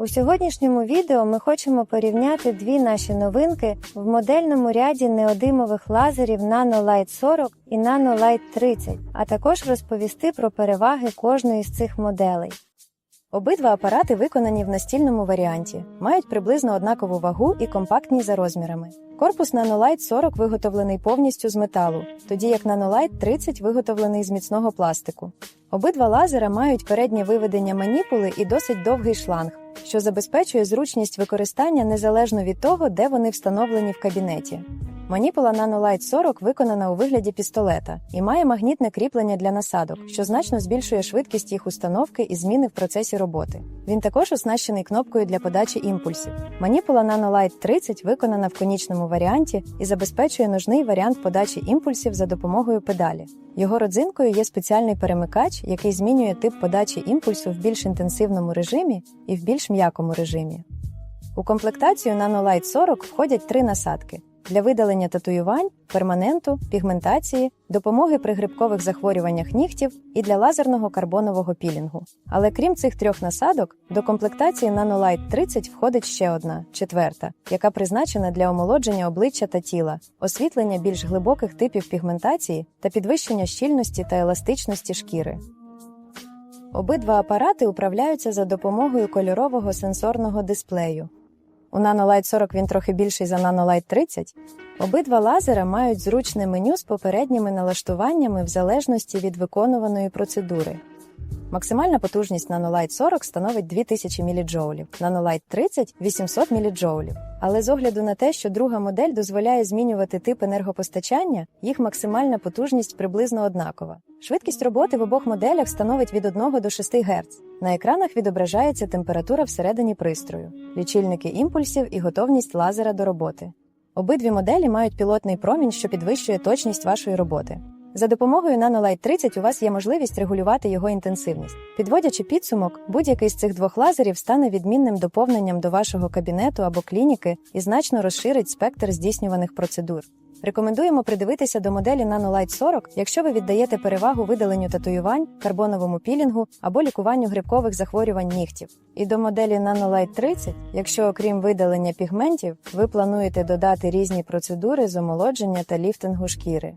У сьогоднішньому відео ми хочемо порівняти дві наші новинки в модельному ряді неодимових лазерів NanoLight 40 і NanoLight 30, а також розповісти про переваги кожної з цих моделей. Обидва апарати виконані в настільному варіанті, мають приблизно однакову вагу і компактні за розмірами. Корпус NanoLight 40 виготовлений повністю з металу, тоді як NanoLight 30 виготовлений з міцного пластику. Обидва лазера мають переднє виведення маніпули і досить довгий шланг, що забезпечує зручність використання незалежно від того, де вони встановлені в кабінеті. Маніпула NanoLight 40 виконана у вигляді пістолета і має магнітне кріплення для насадок, що значно збільшує швидкість їх установки і зміни в процесі роботи. Він також оснащений кнопкою для подачі імпульсів. Маніпула NanoLight 30 виконана в конічному варіанті і забезпечує нужний варіант подачі імпульсів за допомогою педалі. Його родзинкою є спеціальний перемикач, який змінює тип подачі імпульсу в більш інтенсивному режимі і в більш м'якому режимі. У комплектацію NanoLight 40 входять три насадки для видалення татуювань, перманенту, пігментації, допомоги при грибкових захворюваннях нігтів і для лазерного карбонового пілінгу. Але крім цих трьох насадок, до комплектації NanoLight 30 входить ще одна, четверта, яка призначена для омолодження обличчя та тіла, освітлення більш глибоких типів пігментації та підвищення щільності та еластичності шкіри. Обидва апарати управляються за допомогою кольорового сенсорного дисплею. У NanoLight 40 він трохи більший за NanoLight 30. Обидва лазера мають зручне меню з попередніми налаштуваннями в залежності від виконуваної процедури. Максимальна потужність NanoLight 40 становить 2000 мДж, NanoLight 30 – 800 мДж. Але з огляду на те, що друга модель дозволяє змінювати тип енергопостачання, їх максимальна потужність приблизно однакова. Швидкість роботи в обох моделях становить від 1 до 6 Гц. На екранах відображається температура всередині пристрою, лічильники імпульсів і готовність лазера до роботи. Обидві моделі мають пілотний промінь, що підвищує точність вашої роботи. За допомогою NanoLight 30 у вас є можливість регулювати його інтенсивність. Підводячи підсумок, будь-який з цих двох лазерів стане відмінним доповненням до вашого кабінету або клініки і значно розширить спектр здійснюваних процедур. Рекомендуємо придивитися до моделі NanoLight 40, якщо ви віддаєте перевагу видаленню татуювань, карбоновому пілінгу або лікуванню грибкових захворювань нігтів. І до моделі NanoLight 30, якщо окрім видалення пігментів, ви плануєте додати різні процедури з омолодження та ліфтингу шкіри.